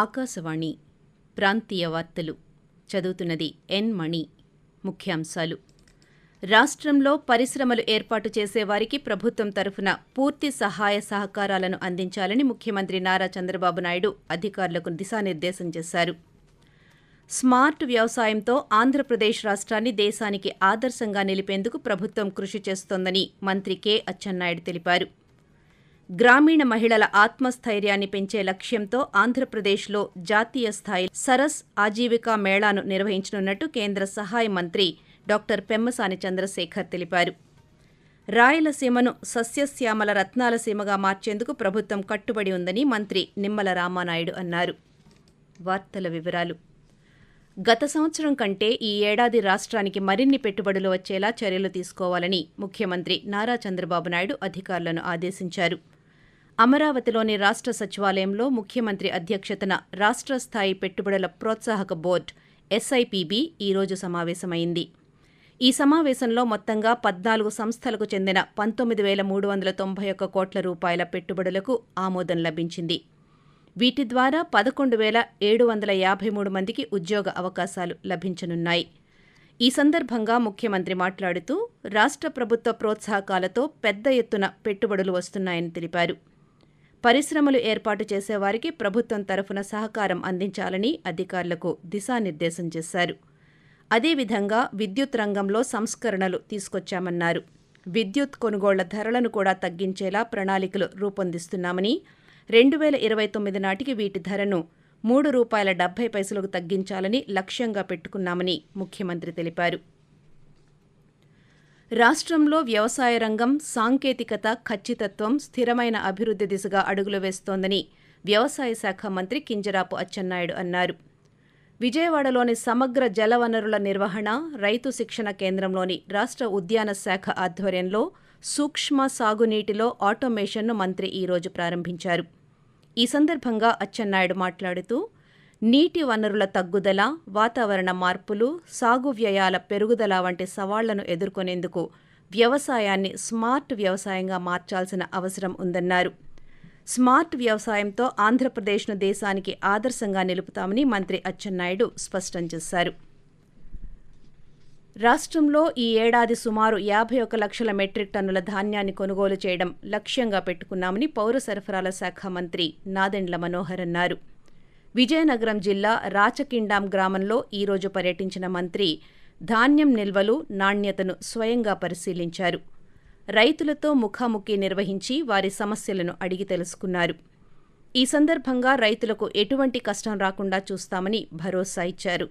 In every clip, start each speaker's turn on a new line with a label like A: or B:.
A: ఆకాశవాణి ప్రాంతీయ వార్తలు చదువుతున్నది ఎన్ మణి ముఖ్యాంశాలు రాష్ట్రంలో పరిశ్రమలు ఏర్పాటు చేసేవారికి ప్రభుత్వం తరఫున పూర్తి సహాయ సహకారాలను అందించాలని ముఖ్యమంత్రి నారా చంద్రబాబు నాయుడు అధికారులకు దిశానిర్దేశం చేశారు స్మార్ట్ వ్యవసాయంతో ఆంధ్రప్రదేశ్ రాష్ట్రాన్ని దేశానికి ఆదర్శంగా నిలిపేందుకు ప్రభుత్వం కృషి చేస్తోందని మంత్రి కె అచ్చెన్నాయుడు తెలిపారు గ్రామీణ మహిళల ఆత్మస్థైర్యాన్ని పెంచే లక్ష్యంతో ఆంధ్రప్రదేశ్లో జాతీయ స్థాయి సరస్ ఆజీవికా మేళాను నిర్వహించనున్నట్టు కేంద్ర సహాయ మంత్రి డాక్టర్ పెమ్మసాని చంద్రశేఖర్ తెలిపారు రాయలసీమను సస్యశ్యామల రత్నాల సీమగా మార్చేందుకు ప్రభుత్వం కట్టుబడి ఉందని మంత్రి నిమ్మల రామానాయుడు అన్నారు వార్తల వివరాలు గత సంవత్సరం కంటే ఈ ఏడాది రాష్ట్రానికి మరిన్ని పెట్టుబడులు వచ్చేలా చర్యలు తీసుకోవాలని ముఖ్యమంత్రి నారా చంద్రబాబు నాయుడు అధికారులను ఆదేశించారు అమరావతిలోని రాష్ట్ర సచివాలయంలో ముఖ్యమంత్రి అధ్యక్షతన రాష్ట్ర స్థాయి పెట్టుబడుల ప్రోత్సాహక బోర్డు ఎస్ఐపిబి ఈరోజు సమావేశమైంది ఈ సమావేశంలో మొత్తంగా పద్నాలుగు సంస్థలకు చెందిన పంతొమ్మిది వేల మూడు వందల తొంభై ఒక్క కోట్ల రూపాయల పెట్టుబడులకు ఆమోదం లభించింది వీటి ద్వారా పదకొండు వేల ఏడు వందల యాభై మూడు మందికి ఉద్యోగ అవకాశాలు లభించనున్నాయి ఈ సందర్భంగా ముఖ్యమంత్రి మాట్లాడుతూ రాష్ట్ర ప్రభుత్వ ప్రోత్సాహకాలతో పెద్ద ఎత్తున పెట్టుబడులు వస్తున్నాయని తెలిపారు పరిశ్రమలు ఏర్పాటు చేసేవారికి ప్రభుత్వం తరఫున సహకారం అందించాలని అధికారులకు దిశానిర్దేశం చేశారు అదేవిధంగా విద్యుత్ రంగంలో సంస్కరణలు తీసుకొచ్చామన్నారు విద్యుత్ కొనుగోళ్ల ధరలను కూడా తగ్గించేలా ప్రణాళికలు రూపొందిస్తున్నామని రెండు వేల ఇరవై తొమ్మిది నాటికి వీటి ధరను మూడు రూపాయల డెబ్బై పైసలకు తగ్గించాలని లక్ష్యంగా పెట్టుకున్నామని ముఖ్యమంత్రి తెలిపారు రాష్ట్రంలో వ్యవసాయ రంగం సాంకేతికత ఖచ్చితత్వం స్థిరమైన అభివృద్ధి దిశగా అడుగులు వేస్తోందని వ్యవసాయ శాఖ మంత్రి కింజరాపు అచ్చెన్నాయుడు అన్నారు విజయవాడలోని సమగ్ర జలవనరుల నిర్వహణ రైతు శిక్షణ కేంద్రంలోని రాష్ట్ర ఉద్యాన శాఖ ఆధ్వర్యంలో సూక్ష్మ సాగునీటిలో ఆటోమేషన్ను మంత్రి ఈరోజు ప్రారంభించారు ఈ సందర్భంగా అచ్చెన్నాయుడు మాట్లాడుతూ నీటి వనరుల తగ్గుదల వాతావరణ మార్పులు సాగు వ్యయాల పెరుగుదల వంటి సవాళ్లను ఎదుర్కొనేందుకు వ్యవసాయాన్ని స్మార్ట్ వ్యవసాయంగా మార్చాల్సిన అవసరం ఉందన్నారు స్మార్ట్ వ్యవసాయంతో ఆంధ్రప్రదేశ్ను దేశానికి ఆదర్శంగా నిలుపుతామని మంత్రి అచ్చెన్నాయుడు స్పష్టం చేశారు రాష్ట్రంలో ఈ ఏడాది సుమారు యాభై ఒక లక్షల మెట్రిక్ టన్నుల ధాన్యాన్ని కొనుగోలు చేయడం లక్ష్యంగా పెట్టుకున్నామని పౌర సరఫరాల శాఖ మంత్రి నాదెండ్ల మనోహర్ అన్నారు విజయనగరం జిల్లా రాచకిండాం గ్రామంలో ఈరోజు పర్యటించిన మంత్రి ధాన్యం నిల్వలు నాణ్యతను స్వయంగా పరిశీలించారు రైతులతో ముఖాముఖి నిర్వహించి వారి సమస్యలను అడిగి తెలుసుకున్నారు ఈ సందర్భంగా రైతులకు ఎటువంటి కష్టం రాకుండా చూస్తామని భరోసా ఇచ్చారు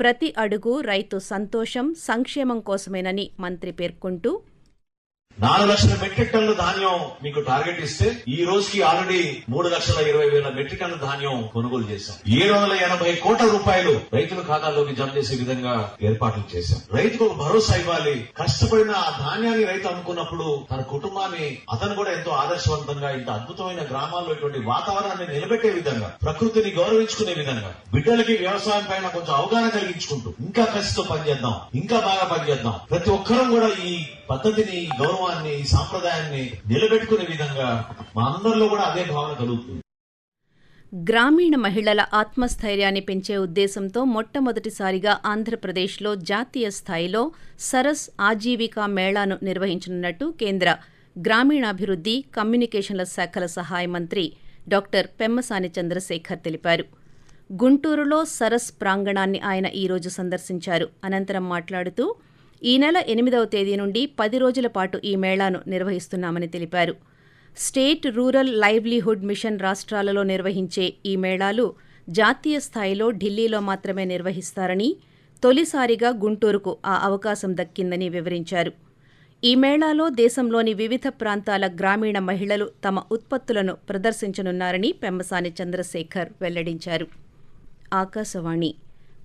A: ప్రతి అడుగు రైతు సంతోషం సంక్షేమం కోసమేనని మంత్రి పేర్కొంటూ నాలుగు లక్షల మెట్రిక్ టన్నుల ధాన్యం మీకు టార్గెట్ ఇస్తే ఈ రోజుకి ఆల్రెడీ మూడు లక్షల ఇరవై వేల మెట్రిక్ టన్నుల ధాన్యం కొనుగోలు చేశాం ఏడు వందల ఎనభై కోట్ల రూపాయలు రైతుల ఖాతాల్లోకి జమ చేసే విధంగా ఏర్పాట్లు చేశాం రైతుకు భరోసా ఇవ్వాలి కష్టపడిన ఆ ధాన్యాన్ని రైతు అమ్ముకున్నప్పుడు తన కుటుంబాన్ని అతను కూడా ఎంతో ఆదర్శవంతంగా ఇంత అద్భుతమైన గ్రామాల్లో ఇటువంటి వాతావరణాన్ని నిలబెట్టే విధంగా ప్రకృతిని గౌరవించుకునే విధంగా బిడ్డలకి వ్యవసాయం పైన కొంచెం అవగాహన కలిగించుకుంటూ ఇంకా కష్టతో పనిచేద్దాం ఇంకా బాగా పనిచేద్దాం ప్రతి ఒక్కరూ కూడా ఈ పద్ధతిని గౌరవాన్ని సాంప్రదాయాన్ని నిలబెట్టుకునే విధంగా మా అందరిలో కూడా అదే భావన కలుగుతుంది గ్రామీణ మహిళల ఆత్మస్థైర్యాన్ని పెంచే ఉద్దేశంతో మొట్టమొదటిసారిగా ఆంధ్రప్రదేశ్లో జాతీయ స్థాయిలో సరస్ ఆజీవికా మేళాను నిర్వహించనున్నట్టు కేంద్ర గ్రామీణాభివృద్ధి కమ్యూనికేషన్ల శాఖల సహాయ మంత్రి డాక్టర్ పెమ్మసాని చంద్రశేఖర్ తెలిపారు గుంటూరులో సరస్ ప్రాంగణాన్ని ఆయన ఈరోజు సందర్శించారు అనంతరం మాట్లాడుతూ ఈ నెల ఎనిమిదవ తేదీ నుండి పది రోజుల పాటు ఈ మేళాను నిర్వహిస్తున్నామని తెలిపారు స్టేట్ రూరల్ లైవ్లీహుడ్ మిషన్ రాష్ట్రాలలో నిర్వహించే ఈ మేళాలు జాతీయ స్థాయిలో ఢిల్లీలో మాత్రమే నిర్వహిస్తారని తొలిసారిగా గుంటూరుకు ఆ అవకాశం దక్కిందని వివరించారు ఈ మేళాలో దేశంలోని వివిధ ప్రాంతాల గ్రామీణ మహిళలు తమ ఉత్పత్తులను ప్రదర్శించనున్నారని పెమ్మసాని చంద్రశేఖర్ వెల్లడించారు ఆకాశవాణి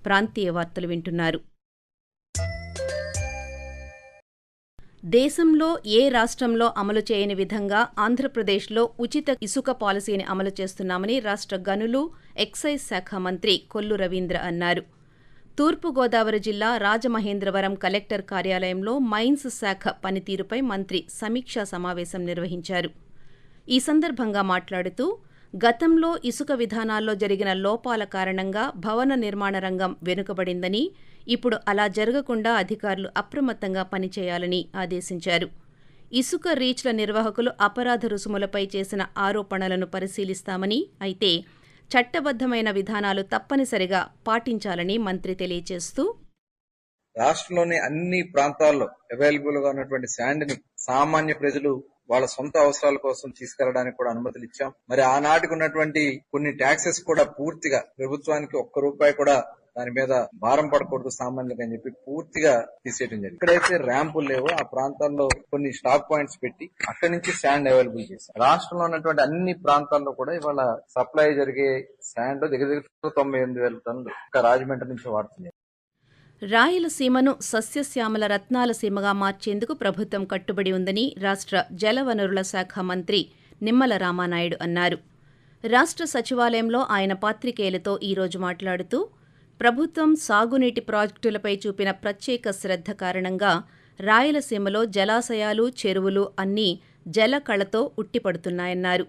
A: ప్రాంతీయ వార్తలు వింటున్నారు దేశంలో ఏ రాష్ట్రంలో అమలు చేయని విధంగా ఆంధ్రప్రదేశ్లో ఉచిత ఇసుక పాలసీని అమలు చేస్తున్నామని రాష్ట్ర గనులు ఎక్సైజ్ శాఖ మంత్రి కొల్లు రవీంద్ర అన్నారు తూర్పుగోదావరి జిల్లా రాజమహేంద్రవరం కలెక్టర్ కార్యాలయంలో మైన్స్ శాఖ పనితీరుపై మంత్రి సమీక్షా సమావేశం నిర్వహించారు ఈ సందర్భంగా మాట్లాడుతూ గతంలో ఇసుక విధానాల్లో జరిగిన లోపాల కారణంగా భవన నిర్మాణ రంగం వెనుకబడిందని ఇప్పుడు అలా జరగకుండా అధికారులు అప్రమత్తంగా పనిచేయాలని ఆదేశించారు ఇసుక రీచ్ల నిర్వాహకులు అపరాధ రుసుములపై చేసిన ఆరోపణలను పరిశీలిస్తామని అయితే చట్టబద్దమైన విధానాలు తప్పనిసరిగా పాటించాలని మంత్రి తెలియజేస్తూ రాష్ట్రంలోని అన్ని ప్రాంతాల్లో అవైలబుల్ గా ఉన్నటువంటి శాండ్ ని సామాన్య ప్రజలు వాళ్ళ సొంత అవసరాల కోసం తీసుకెళ్లడానికి కూడా అనుమతులు ఇచ్చాం మరి ఆనాటికి ఉన్నటువంటి కొన్ని ట్యాక్సెస్ కూడా పూర్తిగా ప్రభుత్వానికి ఒక్క రూపాయి కూడా దాని మీద భారం పడకూడదు సామాన్యులకు అని చెప్పి పూర్తిగా తీసేయడం జరిగింది ఎక్కడైతే ర్యాంపులు లేవో ఆ ప్రాంతాల్లో కొన్ని స్టాక్ పాయింట్స్ పెట్టి అక్కడి నుంచి శాండ్ అవైలబుల్ చేశారు రాష్ట్రంలో ఉన్నటువంటి అన్ని ప్రాంతాల్లో కూడా ఇవాళ సప్లై జరిగే శాండ్ దగ్గర దగ్గర తొంభై ఎనిమిది వేల టన్లు ఒక రాజమండ్రి నుంచి వాడుతున్నారు రాయలసీమను సస్యశ్యామల రత్నాల సీమగా మార్చేందుకు ప్రభుత్వం కట్టుబడి ఉందని రాష్ట్ర జలవనరుల శాఖ మంత్రి నిమ్మల రామానాయుడు అన్నారు రాష్ట్ర సచివాలయంలో ఆయన పాత్రికేయులతో ఈరోజు మాట్లాడుతూ ప్రభుత్వం సాగునీటి ప్రాజెక్టులపై చూపిన ప్రత్యేక శ్రద్ధ కారణంగా రాయలసీమలో జలాశయాలు చెరువులు అన్నీ జలకళతో ఉట్టిపడుతున్నాయన్నారు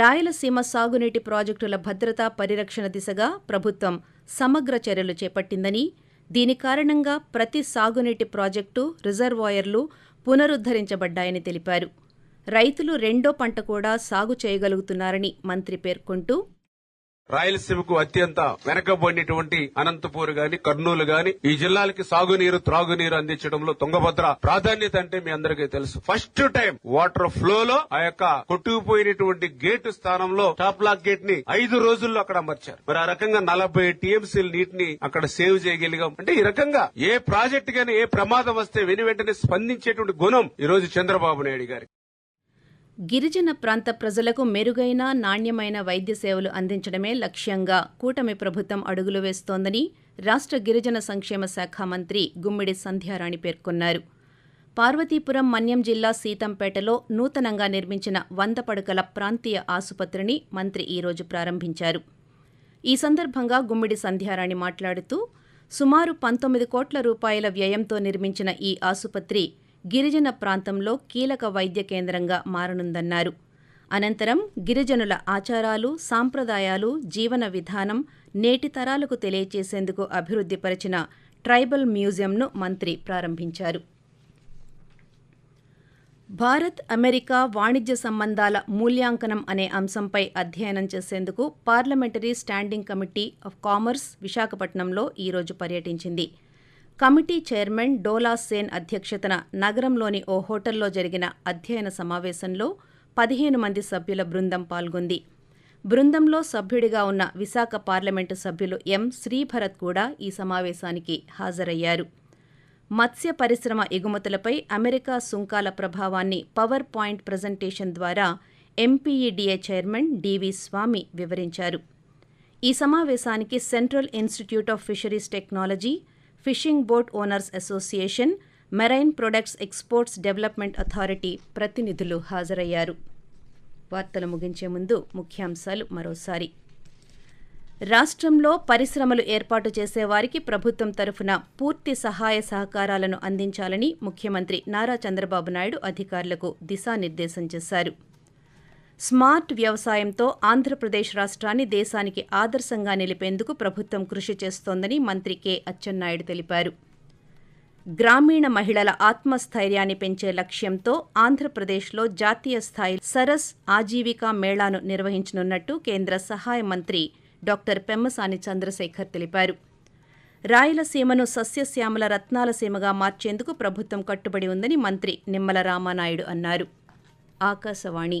A: రాయలసీమ సాగునీటి ప్రాజెక్టుల భద్రతా పరిరక్షణ దిశగా ప్రభుత్వం సమగ్ర చర్యలు చేపట్టిందని దీని కారణంగా ప్రతి సాగునీటి ప్రాజెక్టు రిజర్వాయర్లు పునరుద్ధరించబడ్డాయని తెలిపారు రైతులు రెండో పంట కూడా సాగు చేయగలుగుతున్నారని మంత్రి పేర్కొంటూ రాయలసీమకు అత్యంత వెనకబడినటువంటి అనంతపూర్ గాని కర్నూలు గాని ఈ జిల్లాలకి సాగునీరు త్రాగునీరు అందించడంలో తుంగభద్ర ప్రాధాన్యత అంటే మీ అందరికీ తెలుసు ఫస్ట్ టైం వాటర్ ఫ్లో లో ఆ యొక్క కొట్టుకుపోయినటువంటి గేటు స్థానంలో టాప్ లాక్ గేట్ ని ఐదు రోజుల్లో అక్కడ అమర్చారు మరి ఆ రకంగా నలభై టీఎంసీల నీటిని అక్కడ సేవ్ చేయగలిగాం అంటే ఈ రకంగా ఏ ప్రాజెక్ట్ గాని ఏ ప్రమాదం వస్తే వెను వెంటనే స్పందించేటువంటి గుణం ఈ రోజు చంద్రబాబు నాయుడు గారి గిరిజన ప్రాంత ప్రజలకు మెరుగైన నాణ్యమైన వైద్య సేవలు అందించడమే లక్ష్యంగా కూటమి ప్రభుత్వం అడుగులు వేస్తోందని రాష్ట్ర గిరిజన సంక్షేమ శాఖ మంత్రి గుమ్మిడి సంధ్యారాణి పేర్కొన్నారు పార్వతీపురం మన్యం జిల్లా సీతంపేటలో నూతనంగా నిర్మించిన వంద పడకల ప్రాంతీయ ఆసుపత్రిని మంత్రి ఈరోజు ప్రారంభించారు ఈ సందర్భంగా గుమ్మిడి సంధ్యారాణి మాట్లాడుతూ సుమారు పంతొమ్మిది కోట్ల రూపాయల వ్యయంతో నిర్మించిన ఈ ఆసుపత్రి గిరిజన ప్రాంతంలో కీలక వైద్య కేంద్రంగా మారనుందన్నారు అనంతరం గిరిజనుల ఆచారాలు సాంప్రదాయాలు జీవన విధానం నేటి తరాలకు తెలియచేసేందుకు అభివృద్ధిపరిచిన ట్రైబల్ మ్యూజియంను మంత్రి ప్రారంభించారు భారత్ అమెరికా వాణిజ్య సంబంధాల మూల్యాంకనం అనే అంశంపై అధ్యయనం చేసేందుకు parliamentary standing committee of commerce విశాఖపట్నంలో ఈరోజు పర్యటించింది కమిటీ చైర్మన్ డోలా సేన్ అధ్యక్షతన నగరంలోని ఓ హోటల్లో జరిగిన అధ్యయన సమావేశంలో పదిహేను మంది సభ్యుల బృందం పాల్గొంది బృందంలో సభ్యుడిగా ఉన్న విశాఖ పార్లమెంటు సభ్యులు ఎం శ్రీభరత్ కూడా ఈ సమావేశానికి హాజరయ్యారు మత్స్య పరిశ్రమ ఎగుమతులపై అమెరికా సుంకాల ప్రభావాన్ని పవర్ పాయింట్ ప్రజెంటేషన్ ద్వారా ఎంపీఈడిఏ చైర్మన్ డివి స్వామి వివరించారు ఈ సమావేశానికి central institute of fisheries technology fishing boat owners association marine products exports development authority ప్రతినిధులు హాజరయ్యారు వార్తలు ముగించే ముందు ముఖ్యాంశాలు మరోసారి రాష్ట్రంలో పరిశ్రమలు ఏర్పాటు చేసేవారికి ప్రభుత్వం తరఫున పూర్తి సహాయ సహకారాలను అందించాలని ముఖ్యమంత్రి నారా చంద్రబాబు నాయుడు అధికారులకు దిశానిర్దేశం చేశారు స్మార్ట్ వ్యవసాయంతో ఆంధ్రప్రదేశ్ రాష్ట్రాన్ని దేశానికి ఆదర్శంగా నిలిపేందుకు ప్రభుత్వం కృషి చేస్తోందని మంత్రి కె అచ్చెన్నాయుడు తెలిపారు గ్రామీణ మహిళల ఆత్మస్థైర్యాన్ని పెంచే లక్ష్యంతో ఆంధ్రప్రదేశ్లో జాతీయ స్థాయి సరస్ ఆజీవికా మేళాను నిర్వహించనున్నట్టు కేంద్ర సహాయ మంత్రి డాక్టర్ పెమ్మసాని చంద్రశేఖర్ తెలిపారు రాయలసీమను సస్యశ్యామల రత్నాల సీమగా మార్చేందుకు ప్రభుత్వం కట్టుబడి ఉందని మంత్రి నిమ్మల రామానాయుడు అన్నారు ఆకాశవాణి